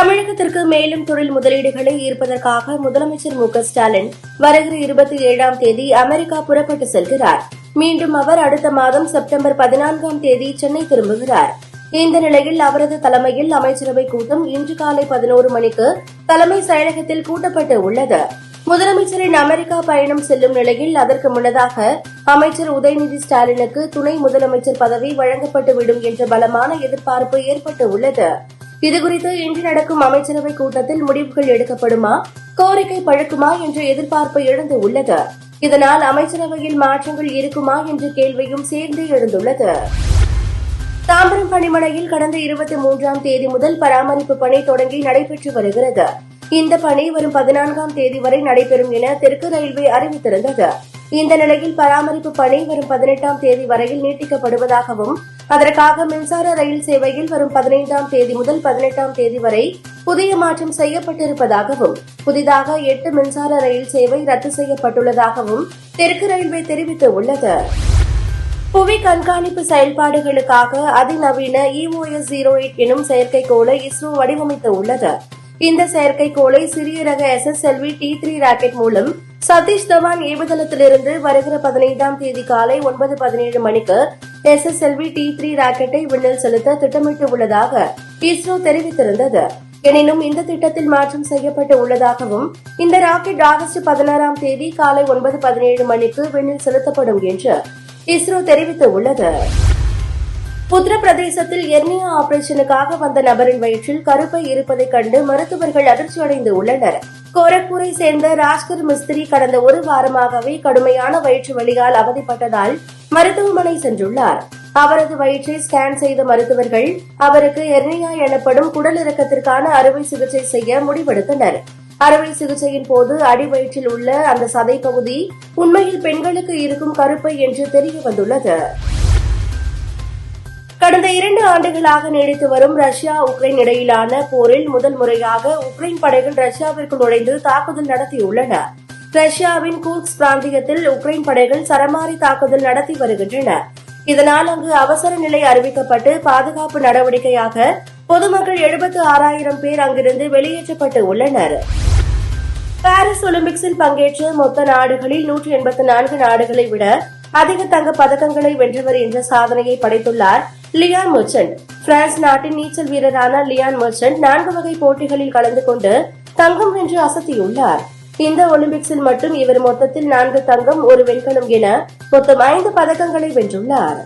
தமிழகத்திற்கு மேலும் தொழில் முதலீடுகளை ஈர்ப்பதற்காக முதலமைச்சர் மு க ஸ்டாலின் வருகிற இருபத்தி ஏழாம் தேதி அமெரிக்கா புறப்பட்டு செல்கிறார். மீண்டும் அவர் அடுத்த மாதம் செப்டம்பர் பதினான்காம் தேதி சென்னை திரும்புகிறார். இந்த நிலையில் அவரது தலைமையில் அமைச்சரவை கூட்டம் இன்று காலை பதினோரு மணிக்கு தலைமை செயலகத்தில் கூட்டப்பட்டு உள்ளது. முதலமைச்சரின் அமெரிக்கா பயணம் செல்லும் நிலையில் அதற்கு முன்னதாக அமைச்சர் உதயநிதி ஸ்டாலினுக்கு துணை முதலமைச்சர் பதவி வழங்கப்பட்டுவிடும் என்ற பலமான எதிர்பார்ப்பு ஏற்பட்டு உள்ளது. இதுகுறித்து இன்று நடக்கும் அமைச்சரவை கூட்டத்தில் முடிவுகள் எடுக்கப்படுமா? கோரிக்கை பழுக்குமா என்ற எதிர்பார்ப்பு எழுந்து உள்ளது. இதனால் அமைச்சரவையில் மாற்றங்கள் இருக்குமா என்ற கேள்வியும் சேர்ந்து எழுந்துள்ளது. தாம்பரம் பணிமனையில் கடந்த இருபத்தி மூன்றாம் தேதி முதல் பராமரிப்பு பணி தொடங்கி நடைபெற்று வருகிறது. இந்த பணி வரும் பதினான்காம் தேதி வரை நடைபெறும் என தெற்கு ரயில்வே அறிவித்திருந்தது. இந்த நிலையில் பராமரிப்பு பணி வரும் பதினெட்டாம் தேதி வரையில் நீட்டிக்கப்படுவதாகவும் அதற்காக மின்சார ரயில் சேவையில் வரும் பதினைந்தாம் தேதி முதல் பதினெட்டாம் தேதி வரை புதிய மாற்றம் செய்யப்பட்டிருப்பதாகவும் புதிதாக எட்டு மின்சார ரயில் சேவை ரத்து செய்யப்பட்டுள்ளதாகவும் தெற்கு ரயில்வே தெரிவித்துள்ளது புவி கண்காணிப்பு செயல்பாடுகளுக்காக அதிநவீன இஓஎஸ் ஜீரோ எயிட் எனும் செயற்கைக்கோளை இஸ்ரோ வடிவமைத்து உள்ளது. இந்த செயற்கைக்கோளை சிறிய ரக எஸ்எஸ்எல்வி டி த்ரீ ராக்கெட் மூலம் சதீஷ் தவான் ஏவுதளத்திலிருந்து வருகிற பதினைந்தாம் தேதி காலை ஒன்பது பதினேழு மணிக்கு எஸ்எஸ்எல்வி டி த்ரீ ராக்கெட்டை விண்ணில் செலுத்த திட்டமிட்டு உள்ளதாக இஸ்ரோ தெரிவித்திருந்தது. எனினும் இந்த திட்டத்தில் மாற்றம் செய்யப்பட்டு உள்ளதாகவும் இந்த ராக்கெட் ஆகஸ்ட் பதினாறாம் தேதி காலை ஒன்பது பதினேழு மணிக்கு விண்ணில் செலுத்தப்படும் என்று இஸ்ரோ தெரிவித்துள்ளது. உத்தரப்பிரதேசத்தில் எர்னியா ஆபரேஷனுக்காக வந்த நபரின் வயிற்றில் கருப்பை இருப்பதைக் கண்டு மருத்துவர்கள் அதிர்ச்சியடைந்து உள்ளனர். கோரக்பூரை சேர்ந்த ராஜ்கர் மிஸ்திரி கடந்த ஒரு வாரமாகவே கடுமையான வயிற்று வலியால் அவதிப்பட்டதால் மருத்துவமனை சென்றுள்ளார். அவரது வயிற்றை ஸ்கேன் செய்த மருத்துவர்கள் அவருக்கு எர்னியா எனப்படும் குடலிறக்கத்திற்கான அறுவை சிகிச்சை செய்ய முடிவெடுத்தனர். அறுவை சிகிச்சையின் போது அடிவயிற்றில் உள்ள அந்த சதை பகுதி உண்மையில் பெண்களுக்கு இருக்கும் கருப்பை என்று தெரிய வந்துள்ளது. கடந்த இரண்டு ஆண்டுகளாக நீடித்து வரும் ரஷ்யா உக்ரைன் இடையிலான போரில் முதல் முறையாக உக்ரைன் படைகள் ரஷ்யாவிற்குள் நுழைந்து தாக்குதல் நடத்தியுள்ளன. ரஷ்யாவின் கூர்க்ஸ் பிராந்தியத்தில் உக்ரைன் படைகள் சரமாரி தாக்குதல் நடத்தி வருகின்றன. இதனால் அங்கு அவசர நிலை அறிவிக்கப்பட்டு பாதுகாப்பு நடவடிக்கையாக பொதுமக்கள் எழுபத்து ஆறாயிரம் பேர் அங்கிருந்து வெளியேற்றப்பட்டு உள்ளனர். பாரிஸ் ஒலிம்பிக்ஸில் பங்கேற்ற மொத்த நாடுகளில் நூற்றி எண்பத்தி நான்கு நாடுகளை விட அதிக தங்க பதக்கங்களை வென்றவர் என்ற சாதனையை படைத்துள்ளார் லியான் மர்ச்சன்ட். பிரான்ஸ் நாட்டின் நீச்சல் வீரரான லியான் மர்ச்சன்ட் நான்கு வகை போட்டிகளில் கலந்து கொண்டு தங்கம் வென்று அசத்தியுள்ளார். இந்த ஒலிம்பிக்ஸில் மட்டும் இவர் மொத்தத்தில் நான்கு தங்கம் ஒரு வெண்கலம் என மொத்தம் ஐந்து பதக்கங்களை வென்றுள்ளார்.